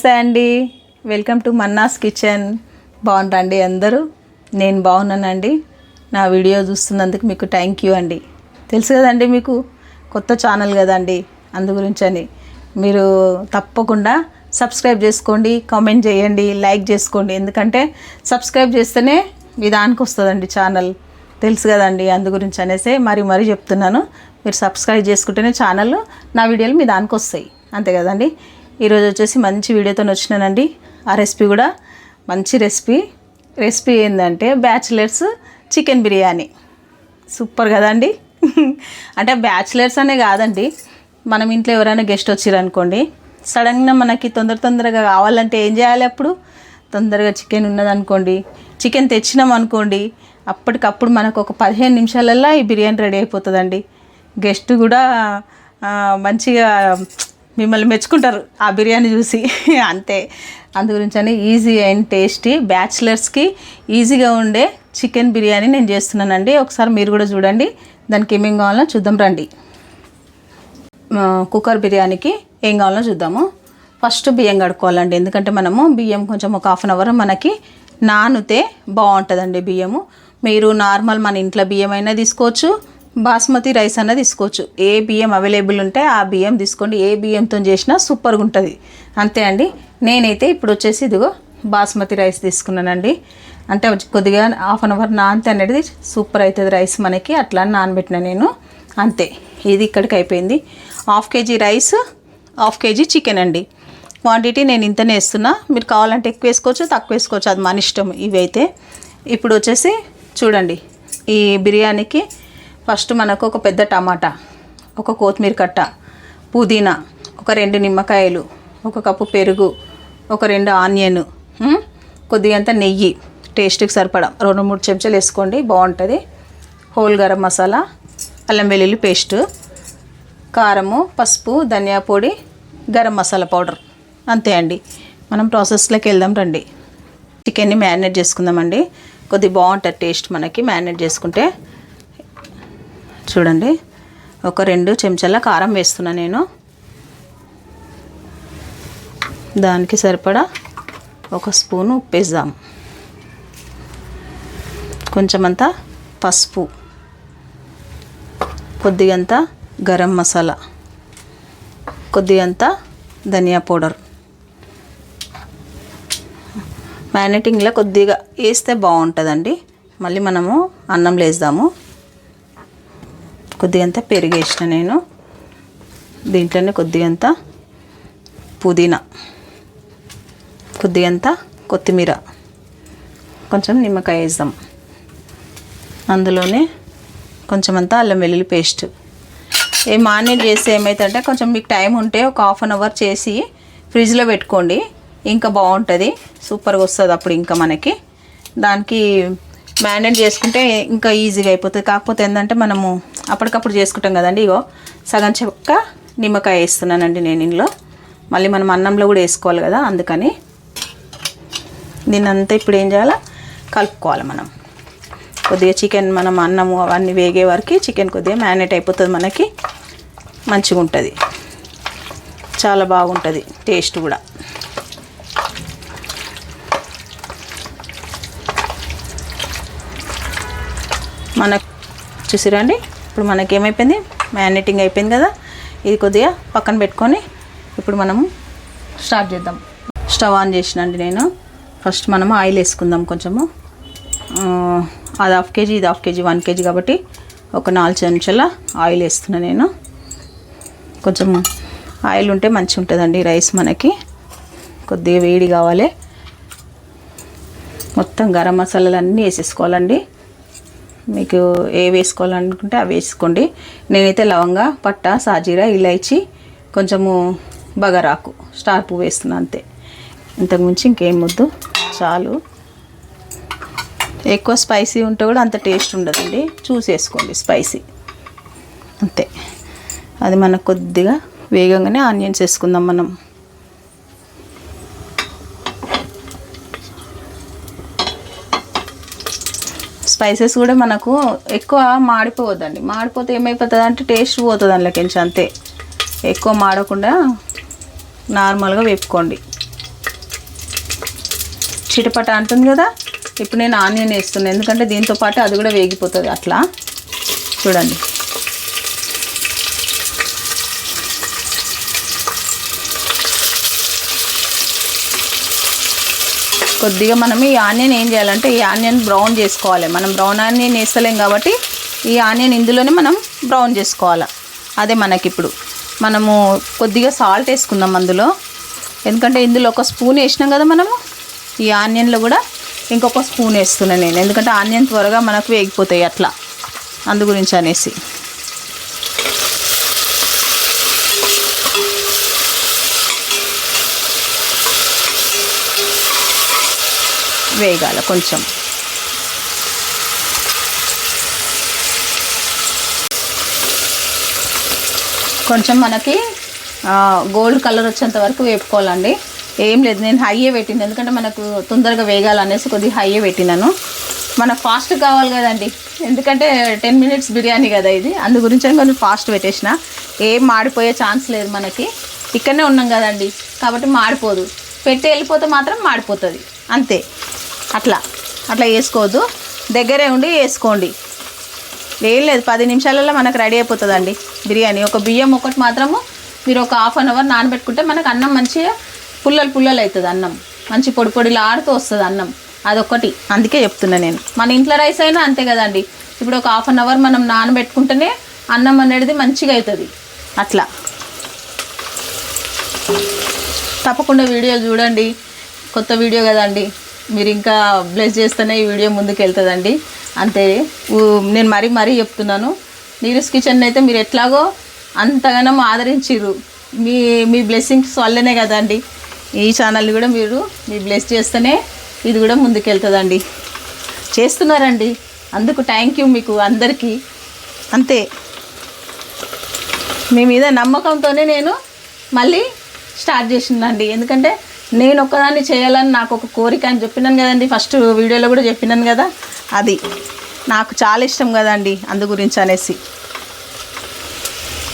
నమస్తే అండి. Welcome to Manna's kitchen బాగుంటండి అందరూ? నేను బాగున్నానండి. నా వీడియో చూస్తున్నందుకు మీకు థ్యాంక్ యూ అండి. తెలుసు కదండి మీకు? కొత్త ఛానల్ కదండి. అందు గురించి అని. మీరు తప్పకుండా సబ్స్క్రైబ్ చేసుకోండి కామెంట్ చేయండి లైక్ చేసుకోండి. ఎందుకంటే సబ్స్క్రైబ్ చేస్తేనే మీ దానికి వస్తుందండి ఛానల్ తెలుసు కదండి అందు గురించి అనేసి మరి మరీ చెప్తున్నాను. మీరు సబ్స్క్రైబ్ చేసుకుంటేనే ఛానల్ నా వీడియోలు మీ దానికి వస్తాయి. అంతే కదండి? ఈరోజు వచ్చేసి మంచి వీడియోతో వచ్చినానండి. ఆ రెసిపీ కూడా మంచి రెసిపీ. రెసిపీ ఏంటంటే బ్యాచిలర్స్ చికెన్ బిర్యానీ. సూపర్ కదండి అంటే బ్యాచిలర్స్ అనే కాదండి. మనం ఇంట్లో ఎవరైనా గెస్ట్ వచ్చిరనుకోండి సడన్గా మనకి తొందర తొందరగా కావాలంటే ఏం చేయాలి అప్పుడు? తొందరగా చికెన్ ఉన్నదనుకోండి చికెన్ తెచ్చినాం అనుకోండి అప్పటికప్పుడు మనకు ఒక పదిహేను నిమిషాలల్లో ఈ బిర్యానీ రెడీ అయిపోతుందండి. గెస్ట్ కూడా మంచిగా మిమ్మల్ని మెచ్చుకుంటారు ఆ బిర్యానీ చూసి. అంతే. అందు గురించి అని ఈజీ అండ్ టేస్టీ. బ్యాచిలర్స్కి ఈజీగా ఉండే చికెన్ బిర్యానీ నేను చేస్తున్నానండి. ఒకసారి మీరు కూడా చూడండి. దానికి ఏమేం కావాలో చూద్దాం రండి. కుక్కర్ బిర్యానీకి ఏం కావాలో చూద్దాము. ఫస్ట్ బియ్యం కడుక్కోవాలండి. ఎందుకంటే మనము బియ్యం కొంచెం ఒక హాఫ్ అన్ అవర్ మనకి నానితే బాగుంటుందండి బియ్యము. మీరు నార్మల్ మన ఇంట్లో బియ్యం అయినా తీసుకోవచ్చు. బాస్మతి రైస్ అన్నది తీసుకోవచ్చు. ఏ బియ్యం అవైలబుల్ ఉంటే ఆ బియ్యం తీసుకోండి. ఏ బియ్యంతో చేసినా సూపర్గా ఉంటుంది. అంతే అండి. నేనైతే ఇప్పుడు వచ్చేసి ఇదిగో బాస్మతి రైస్ తీసుకున్నానండి. అంటే కొద్దిగా హాఫ్ అన్ అవర్ నానితే అనేది సూపర్ అవుతుంది రైస్ మనకి. అట్లా నానబెట్టిన నేను. అంతే. ఇది ఇక్కడికి అయిపోయింది. Half KG rice half KG chicken అండి. క్వాంటిటీ నేను ఇంతనే వేస్తున్నా. మీరు కావాలంటే ఎక్కువ వేసుకోవచ్చు తక్కువ వేసుకోవచ్చు. అది మన ఇష్టం ఇవి అయితే ఇప్పుడు వచ్చేసి చూడండి. ఈ బిర్యానీకి ఫస్ట్ మనకు ఒక పెద్ద టమాటా ఒక కొత్తిమీర కట్ట పుదీనా ఒక రెండు నిమ్మకాయలు ఒక కప్పు పెరుగు ఒక రెండు ఆనియన్ కొద్దిగంత నెయ్యి టేస్ట్కి సరిపడా. రెండు మూడు చెంచాలు వేసుకోండి బాగుంటుంది. హోల్ గరం మసాలా అల్లం వెల్లుల్లి పేస్ట్ కారము పసుపు ధనియా పొడి గరం మసాలా పౌడర్. అంతే అండి. మనం ప్రాసెస్లోకి వెళ్దాం రండి. చికెన్ని మ్యారినేట్ చేసుకుందామండి. కొద్దిగా బాగుంటుంది టేస్ట్ మనకి మ్యారినేట్ చేసుకుంటే. చూడండి. ఒక రెండు చెంచాల కారం వేస్తున్నా నేను. దానికి సరిపడా ఒక స్పూను ఉప్పు వేద్దాం కొంచెమంతా పసుపు. కొద్దిగంత గరం మసాలా. కొద్దిగంత ధనియా పౌడర్. మ్యారినేటింగ్లో కొద్దిగా వేస్తే బాగుంటుందండి. మళ్ళీ మనము అన్నంలో వేద్దాము. కొద్దిగంత పెరుగు వేసిన నేను. దీంట్లోనే కొద్దిగంత పుదీనా. కొద్దిగంత కొత్తిమీర. కొంచెం నిమ్మకాయ వేద్దాం. అందులోనే కొంచెం అంతా అల్లం వెల్లుల్లి పేస్ట్. ఏ మారినేట్ చేస్తే ఏమవుతుందంటే కొంచెం మీకు టైం ఉంటే ఒక హాఫ్ అన్ అవర్ చేసి ఫ్రిడ్జ్లో పెట్టుకోండి. ఇంకా బాగుంటుంది. సూపర్గా వస్తుంది అప్పుడు ఇంకా మనకి. దానికి మ్యారినేట్ చేసుకుంటే ఇంకా ఈజీగా అయిపోతుంది. కాకపోతే ఏంటంటే మనము అప్పటికప్పుడు చేసుకుంటాం కదండి ఇగో. సగం చెక్క నిమ్మకాయ వేస్తున్నానండి నేను ఇందులో. మళ్ళీ మనం అన్నంలో కూడా వేసుకోవాలి కదా అందుకని. దీన్నంతా ఇప్పుడు ఏం చేయాలి? కలుపుకోవాలి మనం. కొద్దిగా చికెన్ మనం అన్నము అవన్నీ వేగే వరకు చికెన్ కొద్దిగా మ్యారినేట్ అయిపోతుంది మనకి. మంచిగా ఉంటుంది. చాలా బాగుంటుంది టేస్ట్ కూడా. మనకు చూసిరండి? ఇప్పుడు మనకి ఏమైపోయింది మ్యారినేటింగ్ అయిపోయింది కదా? ఇది కొద్దిగా పక్కన పెట్టుకొని ఇప్పుడు మనము స్టార్ట్ చేద్దాం. స్టవ్ ఆన్ చేసినండి నేను. ఫస్ట్ మనము ఆయిల్ వేసుకుందాం కొంచెము. అది హాఫ్ కేజీ ఇది హాఫ్ కేజీ వన్ కేజీ కాబట్టి ఒక నాలుగు చెంచాల ఆయిల్ వేస్తున్నా నేను. కొంచెం ఆయిల్ ఉంటే మంచిగా ఉంటుందండి రైస్ మనకి. కొద్దిగా వేడి కావాలి. మొత్తం గరం మసాలాలు అన్నీ వేసేసుకోవాలండి. మీకు ఏ వేసుకోవాలనుకుంటే అవి వేసుకోండి. నేనైతే లవంగా పట్ట సాజీరా ఇలైచి కొంచెము బగరాకు స్టార్ పువ్వు వేస్తున్నా అంతే. ఇంతకుమించి ఇంకేం వద్దు. చాలు. ఎక్కువ స్పైసీ ఉంటే కూడా అంత టేస్ట్ ఉండదండి. చూసేసుకోండి స్పైసీ. అంతే. అది మనకు కొద్దిగా వేగంగానే ఆనియన్స్ వేసుకుందాం మనం. స్పైసెస్ కూడా మనకు ఎక్కువ మాడిపోవద్దండి. మాడిపోతే ఏమైపోతుంది అంటే టేస్ట్ పోతుంది అందులో కొంచెం అంతే. ఎక్కువ మాడకుండా నార్మల్గా వేపుకోండి. చిటపట అంటుంది కదా ఇప్పుడు నేను ఆనియన్ వేస్తున్నాను ఎందుకంటే దీంతో పాటు అది కూడా వేగిపోతుంది అట్లా. చూడండి. కొద్దిగా మనం ఈ ఆనియన్ ఏం చేయాలంటే ఈ ఆనియన్ బ్రౌన్ చేసుకోవాలి. మనం బ్రౌన్ ఆనియన్ వేస్తలేం కాబట్టి ఈ ఆనియన్ ఇందులోనే మనం బ్రౌన్ చేసుకోవాలి. అదే మనకి ఇప్పుడు మనము కొద్దిగా సాల్ట్ వేసుకుందాం అందులో. ఎందుకంటే ఇందులో ఒక స్పూన్ వేసినాం కదా మనము. ఈ ఆనియన్లో కూడా ఇంకొక స్పూన్ వేస్తున్నాను నేను. ఎందుకంటే ఆనియన్ త్వరగా మనకు వేగిపోతాయి అట్లా. అందు గురించి అనేసి. వేగాల కొంచెం. కొంచెం మనకి గోల్డ్ కలర్ వచ్చేంత వరకు వేపుకోవాలండి. ఏం లేదు నేను హైయే పెట్టింది. ఎందుకంటే మనకు తొందరగా వేగాలనేసి కొద్దిగా హైయే పెట్టినాను. మనకు ఫాస్ట్ కావాలి కదండి. ఎందుకంటే టెన్ మినిట్స్ బిర్యానీ కదా ఇది. అందు గురించి కొంచెం ఫాస్ట్ పెట్టేసిన. ఏం మాడిపోయే ఛాన్స్ లేదు మనకి. ఇక్కడనే ఉన్నాం కదండి. కాబట్టి మాడిపోదు. పెట్టి వెళ్ళిపోతే మాత్రం మాడిపోతుంది. అంతే. అట్లా అట్లా వేసుకోవద్దు. దగ్గరే ఉండి వేసుకోండి. ఏం లేదు పది నిమిషాలలో మనకు రెడీ అయిపోతుందండి బిర్యానీ. ఒక బియ్యం ఒకటి మాత్రము మీరు ఒక హాఫ్ అన్ అవర్ నానబెట్టుకుంటే మనకు అన్నం మంచిగా పుల్లలు పుల్లలు అవుతుంది అన్నం. మంచి పొడి పొడిలా ఆడుతూ వస్తుంది అన్నం. అదొకటి అందుకే చెప్తున్నా నేను. మన ఇంట్లో రైస్ అయినా అంతే కదండి. ఇప్పుడు ఒక హాఫ్ అన్ అవర్ మనం నానబెట్టుకుంటేనే అన్నం అనేది మంచిగా అవుతుంది. అట్లా. తప్పకుండా వీడియో చూడండి. కొత్త వీడియో కదండి. మీరు ఇంకా బ్లెస్ చేస్తేనే ఈ వీడియో ముందుకు వెళ్తుందండి అంతే నేను మరీ మరీ చెప్తున్నాను. నీరస్ కిచెన్ అయితే మీరు ఎట్లాగో అంతగానో ఆదరించిర్రు. మీ మీ బ్లెస్సింగ్స్ వల్లనే కదండి. ఈ ఛానల్ని కూడా మీరు మీ బ్లెస్ చేస్తేనే ఇది కూడా ముందుకు వెళ్తుందండి చేస్తున్నారండి. అందుకు థ్యాంక్ యూ మీకు అందరికీ. అంతే. మీ మీద నమ్మకంతోనే నేను మళ్ళీ స్టార్ట్ చేసిందండి. ఎందుకంటే నేను ఒక్కదాన్ని చేయాలని నాకు ఒక కోరిక అని చెప్పినాను కదండి. ఫస్ట్ వీడియోలో కూడా చెప్పినాను కదా. అది నాకు చాలా ఇష్టం కదండి అందు గురించి అనేసి.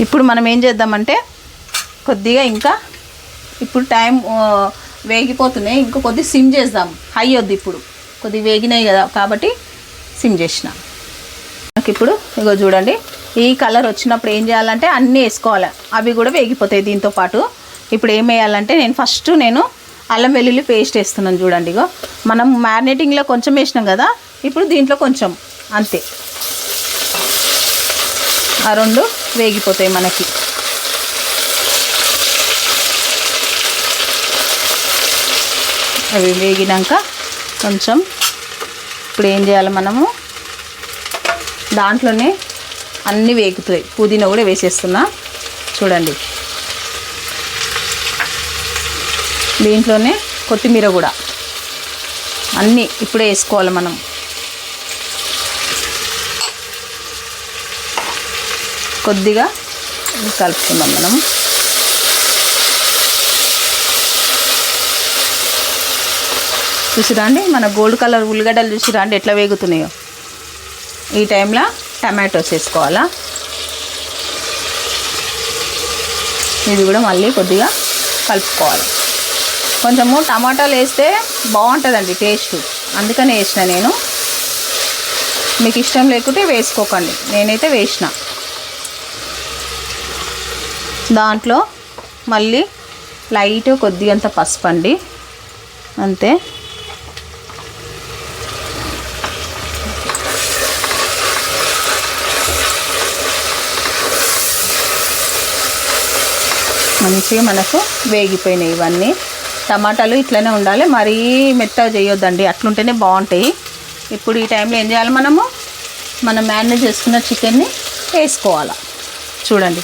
ఇప్పుడు మనం ఏం చేద్దామంటే కొద్దిగా ఇంకా ఇప్పుడు టైం వేగిపోతున్నాయి ఇంకా కొద్దిగా సిమ్ చేద్దాం. హై వద్దు ఇప్పుడు. కొద్దిగా వేగినాయి కదా కాబట్టి సిమ్ చేసిన. నాకు ఇప్పుడు ఇగో చూడండి. ఈ కలర్ వచ్చినప్పుడు ఏం చేయాలంటే అన్నీ వేసుకోవాలి. అవి కూడా వేగిపోతాయి దీంతో పాటు. ఇప్పుడు ఏం వేయాలంటే నేను ఫస్ట్ నేను అల్లం వెల్లుల్లి పేస్ట్ వేస్తున్నాను చూడండి ఇగో. మనం మ్యారినేటింగ్లో కొంచెం వేసినాం కదా ఇప్పుడు దీంట్లో కొంచెం అంతే. ఆ రెండు వేగిపోతాయి మనకి. అవి వేగినాక కొంచెం ఇప్పుడు ఏం చేయాలి మనము? దాంట్లోనే అన్నీ వేగుతాయి. పుదీనా కూడా వేసేస్తున్నా. చూడండి. దీంట్లోనే కొత్తిమీర కూడా. అన్నీ ఇప్పుడే వేసుకోవాలి మనం. కొద్దిగా కలుపుకుందాం మనం. చూసిరా అండి మన గోల్డ్ కలర్ ఉల్లిగడ్డలు చూసిరా అండి ఎట్లా వేగుతున్నాయో. ఈ టైంలో టమాటోస్ వేసుకోవాలా? ఇది కూడా మళ్ళీ కొద్దిగా కలుపుకోవాలి. కొంచెము టమాటాలు వేస్తే బాగుంటుందండి టేస్ట్. అందుకని వేసిన నేను. మీకు ఇష్టం లేకుంటే వేసుకోకండి. నేనైతే వేసిన. దాంట్లో మళ్ళీ లైట్ కొద్దిగంత పసుపు అండి అంతే. మంచిగా మనకు వేగిపోయినాయి ఇవన్నీ. టమాటాలు ఇట్లనే ఉండాలి. మరీ మెత్తగా చేయొద్దండి. అట్లుంటేనే బాగుంటాయి. ఇప్పుడు ఈ టైంలో ఏం చేయాలి మనము? మనం మ్యారినేట్ చేసుకున్న చికెన్ని వేసుకోవాలి. చూడండి.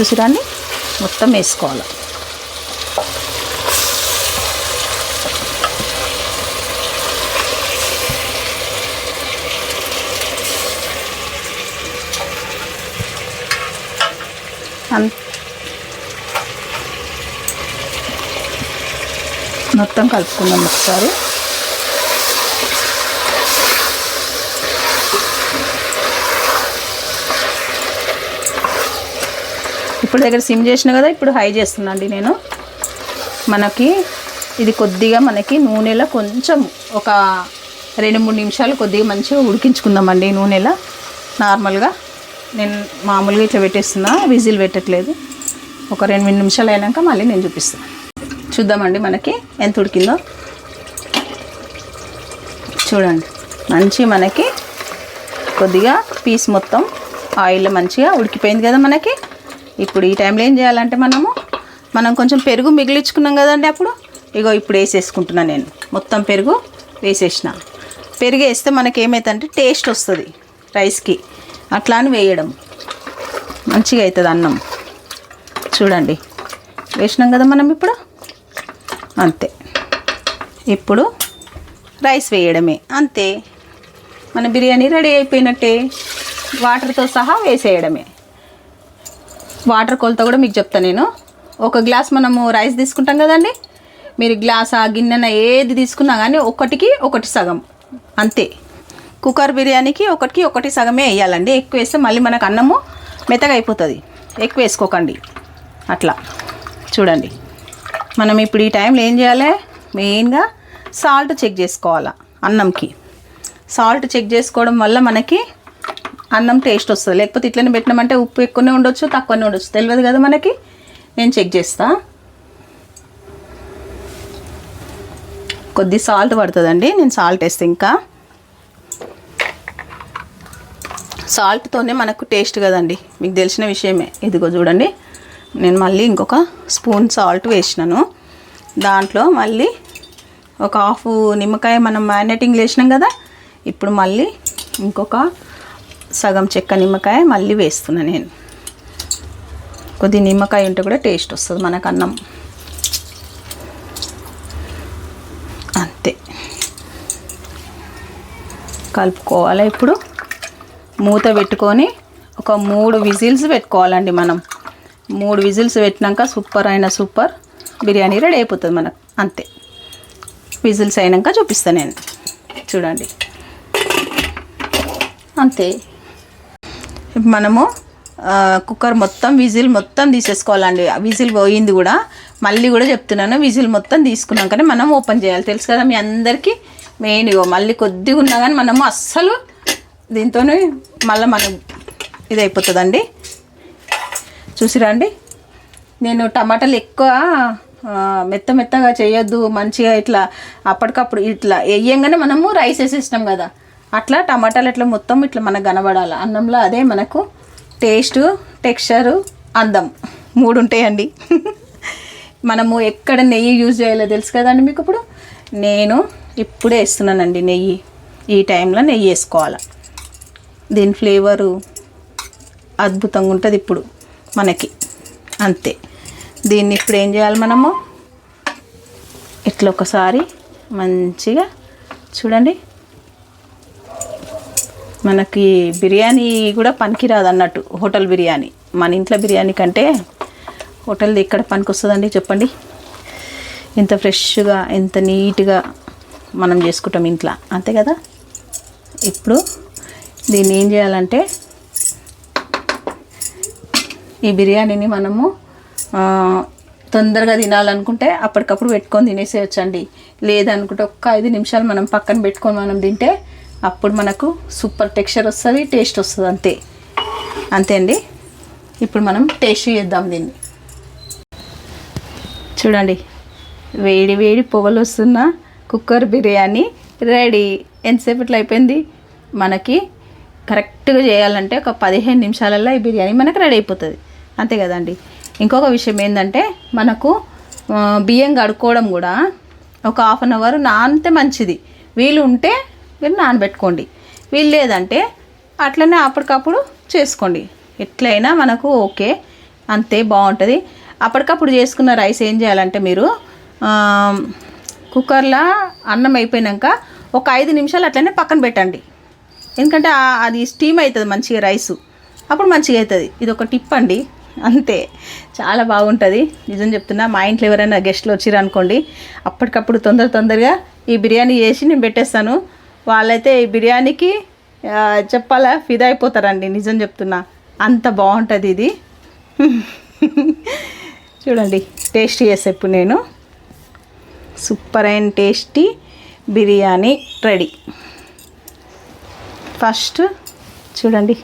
చూసిరాన్ని మొత్తం వేసుకోవాలి. అంత మొత్తం కలుపుకుందాం ఒకసారి. ఇప్పుడు దగ్గర సిమ్ చేసిన కదా ఇప్పుడు హై చేస్తున్నాండి నేను. మనకి ఇది కొద్దిగా మనకి నూనెలో కొంచెం ఒక రెండు మూడు నిమిషాలు కొద్దిగా మంచిగా ఉడికించుకుందామండి నూనెలో. నార్మల్గా నేను మామూలుగా ఇట్లా పెట్టేస్తున్నా విజిల్ పెట్టట్లేదు. ఒక రెండు మూడు నిమిషాలు అయినాక మళ్ళీ నేను చూపిస్తాను. చూద్దామండి మనకి ఎంత ఉడికిందో. చూడండి మంచి మనకి కొద్దిగా పీస్ మొత్తం ఆయిల్ మంచిగా ఉడికిపోయింది కదా మనకి. ఇప్పుడు ఈ టైంలో ఏం చేయాలంటే మనము మనం కొంచెం పెరుగు మిగిలించుకున్నాం కదండి అప్పుడు. ఇగో ఇప్పుడు వేసేసుకుంటున్నాను నేను. మొత్తం పెరుగు వేసేసిన. పెరుగు వేస్తే మనకి ఏమవుతుందంటే టేస్ట్ వస్తుంది రైస్కి. అట్లా అని వేయడం. మంచిగా అవుతుంది అన్నం. చూడండి వేసినాం కదా మనం ఇప్పుడు. అంతే. ఇప్పుడు రైస్ వేయడమే. అంతే. మన బిర్యానీ రెడీ అయిపోయినట్టే. వాటర్తో సహా వేసేయడమే. వాటర్ కొలత కూడా మీకు చెప్తా నేను. ఒక గ్లాస్ మనము రైస్ తీసుకుంటాం కదండి? మీరు గ్లాస్ ఆ గిన్నెన ఏది తీసుకున్నా కానీ ఒకటికి ఒకటి సగం. అంతే. కుక్కర్ బిర్యానీకి ఒకటికి ఒకటి సగమే వేయాలండి. ఎక్కువ వేస్తే మళ్ళీ మనకు అన్నము మెత్తగా అయిపోతుంది. ఎక్కువ వేసుకోకండి. అట్లా. చూడండి. మనం ఇప్పుడు ఈ టైంలో ఏం చేయాలి? మెయిన్గా సాల్ట్ చెక్ చేసుకోవాలా అన్నంకి. సాల్ట్ చెక్ చేసుకోవడం వల్ల మనకి అన్నం టేస్ట్ వస్తుంది. లేకపోతే ఇట్లనే పెట్టినామంటే ఉప్పు ఎక్కువనే ఉండొచ్చు తక్కువనే ఉండొచ్చు. తెలియదు కదా మనకి? నేను చెక్ చేస్తా. కొద్ది సాల్ట్ పడుతుందండి నేను సాల్ట్ వేస్తే ఇంకా. సాల్ట్తోనే మనకు టేస్ట్ కదండి మీకు తెలిసిన విషయమే. ఇదిగో చూడండి. నేను మళ్ళీ ఇంకొక స్పూన్ సాల్ట్ వేసినాను. దాంట్లో మళ్ళీ ఒక హాఫ్ నిమ్మకాయ మనం మ్యారినేటింగ్ వేసినాం కదా ఇప్పుడు మళ్ళీ ఇంకొక సగం చెక్క నిమ్మకాయ మళ్ళీ వేస్తున్నా నేను. కొద్ది నిమ్మకాయ ఉంటే కూడా టేస్ట్ వస్తుంది మనకు అన్నం అంతే. కలుపుకోవాలి ఇప్పుడు? మూత పెట్టుకొని ఒక మూడు విజిల్స్ పెట్టుకోవాలండి మనం. మూడు విజిల్స్ పెట్టినాక సూపర్ అయిన సూపర్. బిర్యానీ రెడీ అయిపోతుంది మనకు. అంతే. విజిల్స్ అయినాక చూపిస్తాను నేను. చూడండి. అంతే. ఇప్పుడు మనము కుక్కర్ మొత్తం విజిల్ మొత్తం తీసేసుకోవాలండి. ఆ విజిల్ పోయింది కూడా. మళ్ళీ కూడా చెప్తున్నాను విజిల్ మొత్తం తీసుకున్నాకనే మనం ఓపెన్ చేయాలి. తెలుసు కదా మీ అందరికీ? మెయిన్ మళ్ళీ కొద్దిగా ఉన్నా కానీ మనము అస్సలు దీంతోనే మళ్ళీ మనం ఇది అయిపోతుందండి చూసిరా అండి నేను టమాటాలు ఎక్కువ మెత్త మెత్తగా చేయొద్దు మంచిగా ఇట్లా అప్పటికప్పుడు ఇట్లా వేయంగానే మనము రైస్ వేసేసినాం కదా. అట్లా టమాటాలు ఇట్లా మొత్తం ఇట్లా మనకు కనబడాలి. అన్నంలో అదే మనకు టేస్ట్ టెక్స్చరు అందం మూడు ఉంటాయండి మనము ఎక్కడ నెయ్యి యూజ్ చేయాలో తెలుసు కదండి మీకు ఇప్పుడు? నేను ఇప్పుడే వేస్తున్నానండి నెయ్యి. ఈ టైంలో నెయ్యి వేసుకోవాలి. దీని ఫ్లేవరు అద్భుతంగా ఉంటుంది ఇప్పుడు. మనకి. అంతే. దీన్ని ఇప్పుడు ఏం చేయాలి మనము? ఇట్లా ఒకసారి మంచిగా చూడండి. మనకి బిర్యానీ కూడా పనికిరాదు అన్నట్టు హోటల్ బిర్యానీ. మన ఇంట్లో బిర్యానీ కంటే హోటల్ది ఎక్కడ పనికి వస్తుందండి చెప్పండి? ఇంత ఫ్రెష్గా ఎంత నీట్గా మనం చేసుకుంటాం ఇంట్లో. అంతే కదా? ఇప్పుడు దీన్ని ఏం చేయాలంటే ఈ బిర్యానీని మనము తొందరగా తినాలనుకుంటే అప్పటికప్పుడు పెట్టుకొని తినేసేయచ్చండి. లేదనుకుంటే ఒక్క ఐదు నిమిషాలు మనం పక్కన పెట్టుకొని మనం తింటే అప్పుడు మనకు సూపర్ టెక్స్చర్ వస్తుంది టేస్ట్ వస్తుంది అంతే. అంతే అండి? ఇప్పుడు మనం టేస్ట్ చేద్దాం దీన్ని. చూడండి వేడి వేడి పొగలు వస్తున్న కుక్కర్ బిర్యానీ రెడీ. ఎంతసేపట్లో అయిపోయింది? మనకి కరెక్ట్గా చేయాలంటే ఒక పదిహేను నిమిషాలలో ఈ బిర్యానీ మనకు రెడీ అయిపోతుంది. అంతే కదండి. ఇంకొక విషయం ఏంటంటే మనకు బియ్యం కడుక్కోవడం కూడా ఒక హాఫ్ అన్ అవర్ నానితే మంచిది. వీలు ఉంటే మీరు నానబెట్టుకోండి. వీలు లేదంటే అట్లనే అప్పటికప్పుడు చేసుకోండి. ఎట్లయినా మనకు ఓకే అంతే బాగుంటుంది. అప్పటికప్పుడు చేసుకున్న రైస్ ఏం చేయాలంటే మీరు కుక్కర్లో అన్నం అయిపోయినాక ఒక ఐదు నిమిషాలు అట్లనే పక్కన పెట్టండి. ఎందుకంటే అది స్టీమ్ అవుతుంది మంచిగా రైసు. అప్పుడు మంచిగా అవుతుంది ఇది ఒక టిప్ అండి. అంతే. చాలా బాగుంటుంది. నిజం చెప్తున్నా మా ఇంట్లో ఎవరైనా గెస్ట్లు వచ్చిర్రు అనుకోండి అప్పటికప్పుడు తొందర తొందరగా ఈ బిర్యానీ చేసి నేను పెట్టేస్తాను. వాళ్ళైతే ఈ బిర్యానీకి చెప్పాలా ఫిదా అయిపోతారండి నిజం చెప్తున్నా. అంత బాగుంటుంది ఇది. చూడండి టేస్ట్ చేసే ఇప్పుడు నేను. Super and tasty biryani ready. First చూడండి.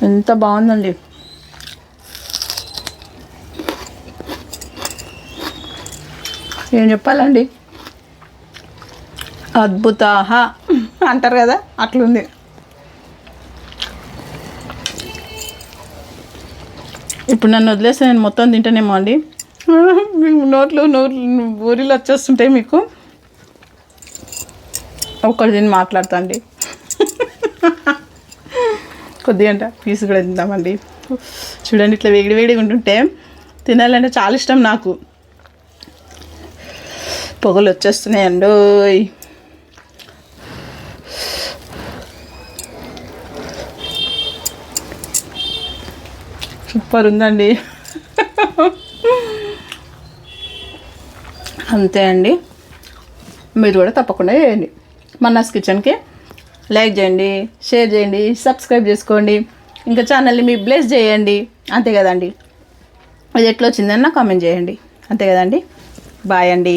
ఎంత బాగుందండి. ఏం చెప్పాలండి? అద్భుతాహ. అంటారు కదా అట్లుంది. ఇప్పుడు నన్ను వదిలేస్తే నేను మొత్తం తింటానేమో అండి. నోట్లు నోట్లు ఊరిలో వచ్చేస్తుంటాయి మీకు. ఒక్కటి తిని మాట్లాడతా అండి కొద్దిగా అంట పీస్ కూడా తిందామండి. చూడండి ఇట్లా వేడి వేడిగా ఉంటుంటే తినాలంటే చాలా ఇష్టం నాకు. పొగలు వచ్చేస్తున్నాయండి సూపర్ ఉందండి. అంతే అండి. మీరు కూడా తప్పకుండా చేయండి. మన్నాస్ కిచెన్కి లైక్ చేయండి షేర్ చేయండి సబ్స్క్రైబ్ చేసుకోండి. ఇంకా ఛానల్ని మీ బ్లెస్ చేయండి. అంతే కదండి. అది ఎట్లా వచ్చిందని కామెంట్ చేయండి. అంతే కదండి. బాయ్ అండి.